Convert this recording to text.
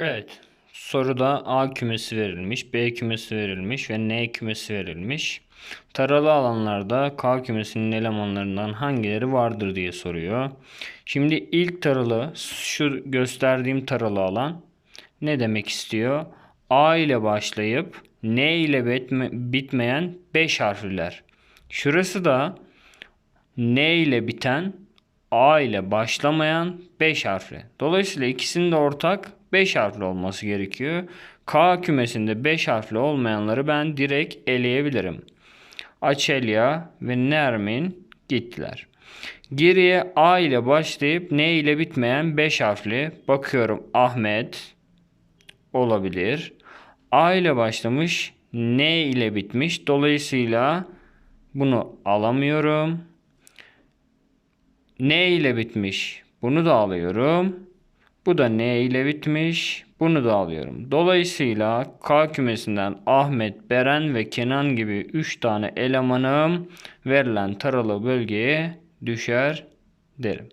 Evet. Soruda A kümesi verilmiş, B kümesi verilmiş ve N kümesi verilmiş. Taralı alanlarda K kümesinin elemanlarından hangileri vardır diye soruyor. Şimdi ilk taralı, şu gösterdiğim taralı alan ne demek istiyor? A ile başlayıp N ile bitme- bitmeyen 5 harfliler. Şurası da N ile biten A ile başlamayan 5 harfli. Dolayısıyla ikisinin de ortak 5 harfli olması gerekiyor. K kümesinde 5 harfli olmayanları ben direkt eleyebilirim. Açelya ve Nermin gittiler. Geriye A ile başlayıp N ile bitmeyen 5 harfli. Bakıyorum Ahmet olabilir. A ile başlamış, N ile bitmiş. Dolayısıyla bunu alamıyorum. N ile bitmiş. Bunu da alıyorum. Bu da N ile bitmiş. Bunu da alıyorum. Dolayısıyla K kümesinden Ahmet, Beren ve Kenan gibi 3 tane elemanım verilen taralı bölgeye düşer derim.